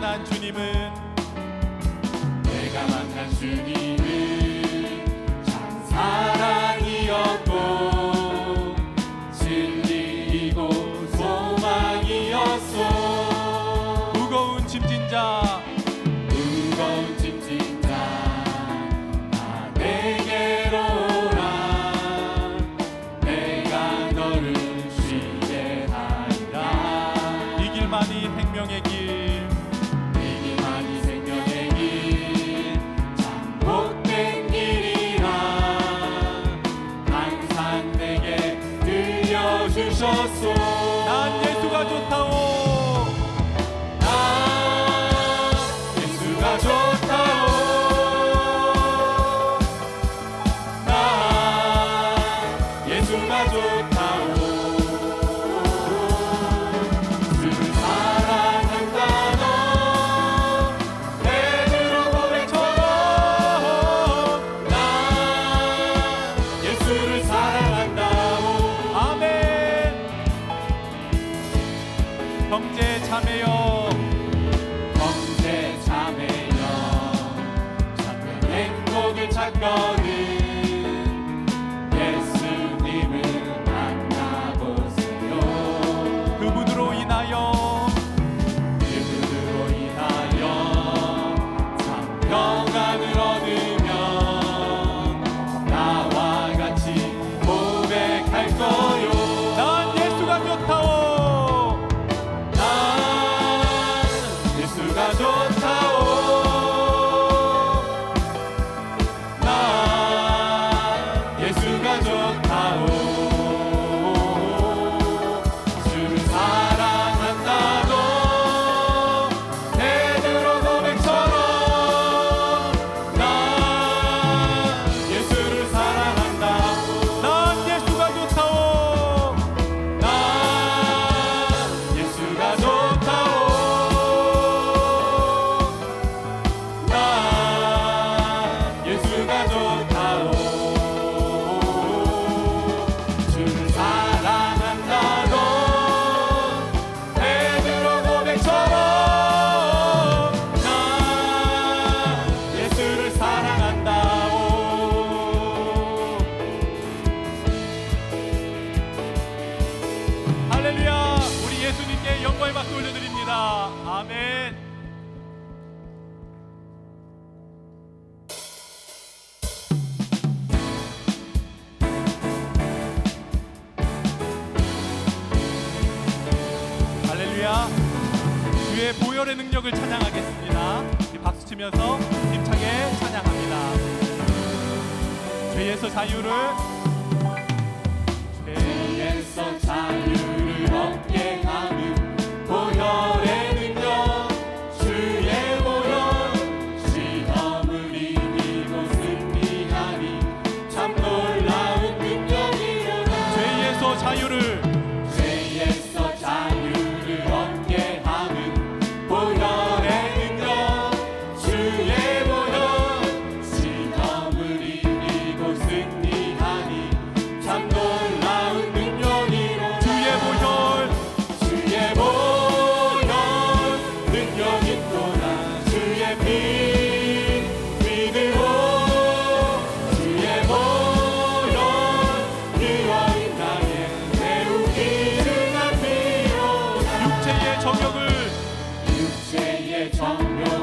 만난 주님은 내가 만난 주님은 참 사랑이었고 진리이고 소망이었소. 무거운 짐진 자 무거운 짐진 자나 내게로 오라. 내가 너를 쉬게 하리라. 이 길만이 생명의 길. 예수님을 만나보세요. 그분으로 인하여 그분으로 인하여 참 평안을 얻으면 나와 같이 고백할 거요. 난 예수가 좋다오. 난 예수가 좋다. 하나님의 영광의 박수 올려드립니다. 아멘. 주의 보혈의 능력을 찬양하겠습니다. 박수 치면서 힘차게 찬양합니다. 죄에서 자유를 죄에서 자유 Lord.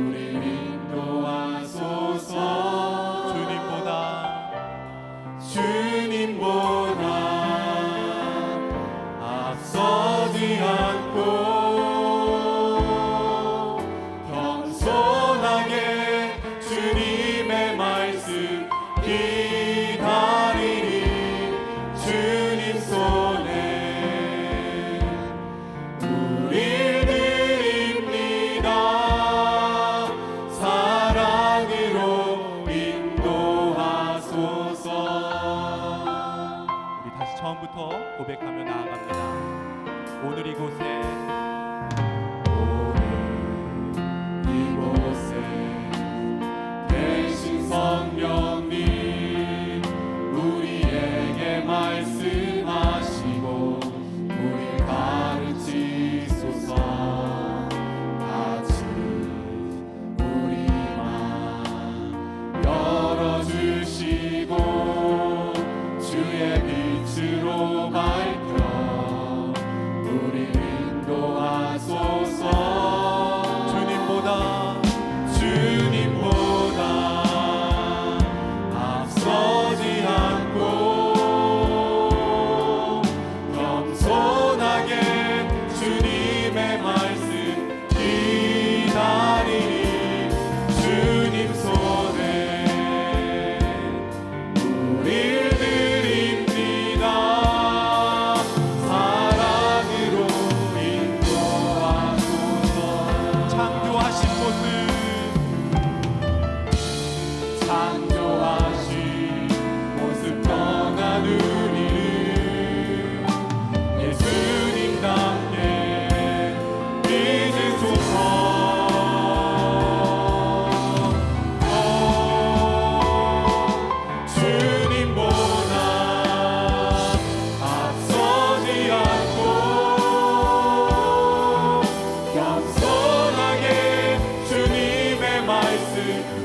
Holy 고백하며 나아갑니다. 오늘 이곳에 vai ser.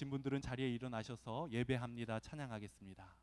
신 분들은 자리에 일어나셔서 예배합니다. 찬양하겠습니다.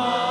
my